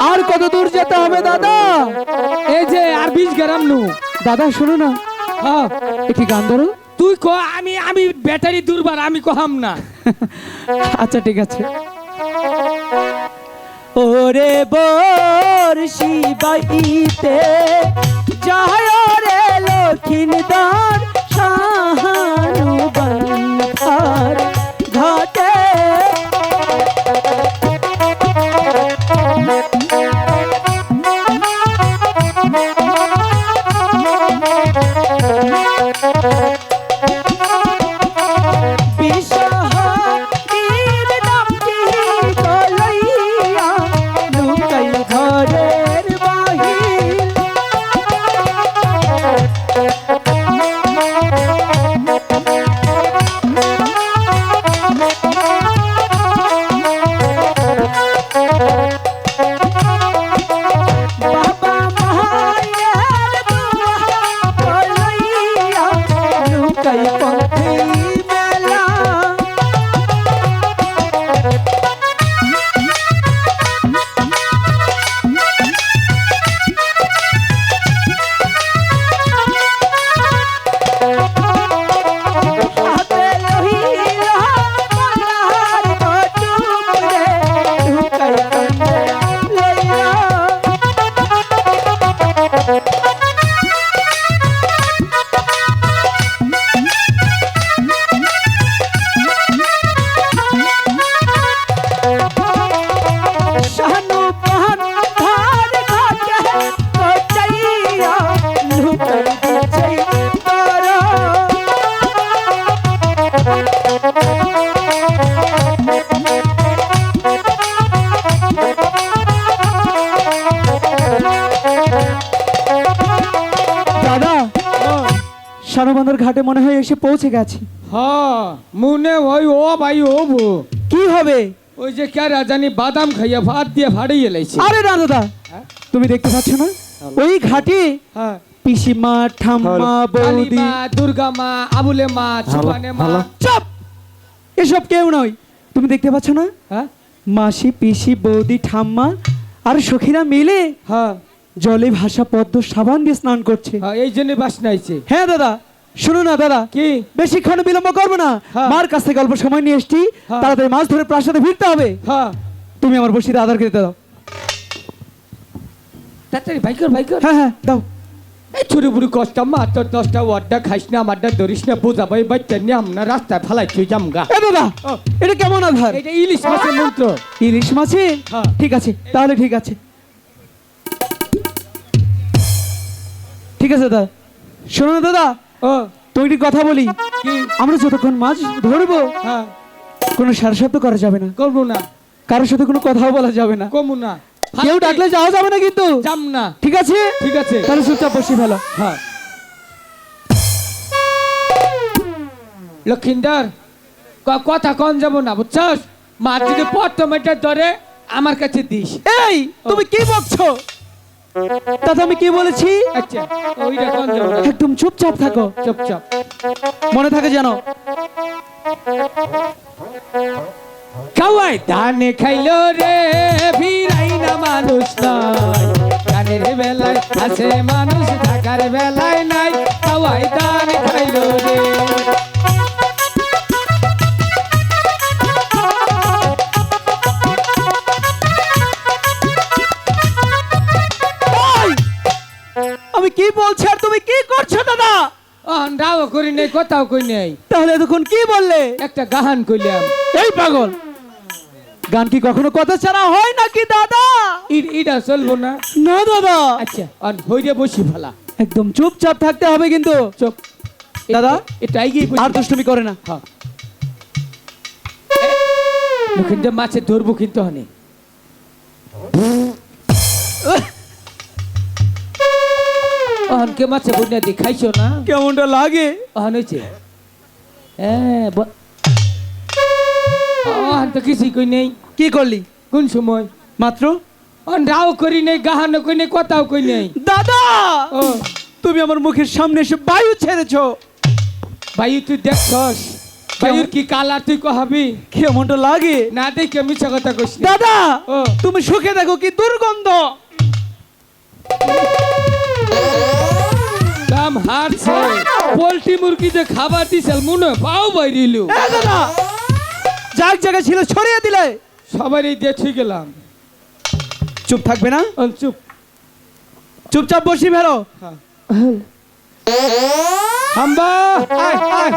আর কত দূর যেতে হবে দাদা? এই যে আর বিশ গ্রাম নু। দাদা শোনো না। হ্যাঁ একটি গান ধরো। তুই ক আমি আমি ব্যাটারি দুর্বার আমি কহাম না। আচ্ছা ঠিক আছে। ওরে বর্ষি বাইতে যায় শানুবন্দর ঘাটে মনে হয় এসে পৌঁছে গেছি। হ্যাঁ মুনে ওই ও ভাই ও বো কি হবে? ওই যে কে রাজানি বাদাম খাইয়া ভাত দিয়ে ভাড়িয়ে লাইছে। আরে না দাদা হ্যাঁ? তুমি দেখতে পাচ্ছ না? ওই ঘাটে হ্যাঁ। পিসিমা ঠাম্মা বৌদি। মা দুর্গা মা আবুলে মা সুবানে মা। চপ! এসব কেউ নয়। তুমি দেখতে পাচ্ছ না? হ্যাঁ? মাসি পিসি বৌদি ঠাম্মা আর সখীরা মিলে হ্যাঁ। জলে ভাসা পদ্ম সাবান দিয়ে স্নান করছে। হ্যাঁ এই জন্য বাস নাইছে হ্যাঁ দাদা শুনো না দাদা। কি? বেশিক্ষণ বিলম্ব করব না। হ্যাঁ। মার কাছ থেকে অল্প সময় নিয়ে এসছি। হ্যাঁ। তাড়াতাড়ি মাছ ধরে প্রাসাদে ফিরতে হবে। হ্যাঁ। তুমি আমার বসিতে আধার খেতে দাও। তাড়াতাড়ি বাইকর বাইকর হ্যাঁ হ্যাঁ দাও। এই ছুরি বুড়ি কষ্ট মা তোর দশটা ওয়ার্ডটা খাইস না আমারটা ধরিস না বোঝাবো এই বাচ্চা নিয়ে আমরা রাস্তায় ফালাই তুই জামগা এ দাদা এটা কেমন আধার? এটা ইলিশ মাছের মন্ত্র। ইলিশ মাছে। ঠিক আছে তাহলে ঠিক আছে। ঠিক আছে দাদা। শোনো না দাদা। ও তুমি একটি কথা বলি। কি? আমরা যতক্ষণ মাছ ধরবো হ্যাঁ। কোনো সার শব্দ করা যাবে না। করব না। কারোর সাথে কোনো কথাও বলা যাবে না। কমু না। কেউ ডাকলে যাওয়া যাবে না কিন্তু। যাম না। ঠিক আছে? ঠিক আছে। তাহলে চুপচাপ বসে ফেলো হ্যাঁ। লক্ষিন্দর কথা কন যাব না বুঝছস? মা যদি পটমেটা ধরে আমার কাছে দিস। এই তুমি কি বকছো? দাদা আমি কি বলেছি? আচ্ছা ওইটা কন একদম চুপচাপ থাকো। চুপচাপ। মনে থাকে জানো খাওয়াই ধানে খাইলো রে ফিরাই না মানুষ নয় ধানের বেলায় আছে মানুষ থাকার বেলায় নাই। খাওয়াই ধান খাইলো রে। কি বলছি আর তুমি কি করছ দাদা? অন্ডাও করি নেই কথাও কই নেই। তাহলে এতক্ষণ কি বললে? একটা গাহান কইলাম। এই পাগল! গান কি কখনো কথা ছাড়া হয় নাকি দাদা? ইটা চলবো না। না দাদা। আচ্ছা আর হইরে বসি ফেলা একদম চুপচাপ থাকতে হবে কিন্তু। চুপ। দাদা? এটা এগিয়ে বসি। আর দুষ্টুমি করে না। হ্যাঁ। কিন্তু মাছে ধরবো কিন্তু হনে। অহনকে মাছে বন্যা দি খাইছো না? কেমনটা লাগে? অহন হয়েছে হ্যাঁ অহন তো কিছুই কই নেই। কি করলি? কোন সময়? মাত্র? রাও করি নেই গাহানো কই নেই কথাও কই নেই। দাদা! ও। তুমি আমার মুখের সামনে এসে বায়ু ছেড়েছো। ভাই তুই দেখছস? ওর কি কালার তুই কহাবি? কেমনটা লাগে? না দেখে মিছা কথা কইস না। দাদা। তুমি সুখে দেখো কি দুর্গন্ধ? হারছে পোল্ট্রি মুরগি যে খাবার দিছিল মনে পাও বাইরিলু। এ দাদা যাক জায়গা ছিল ছড়িয়ে দিলে। সবারই দিয়ে ঠিক গেলাম। চুপ থাকবে না? চুপ। চুপচাপ বসি ভেরো হাম্বা আয়, আয়।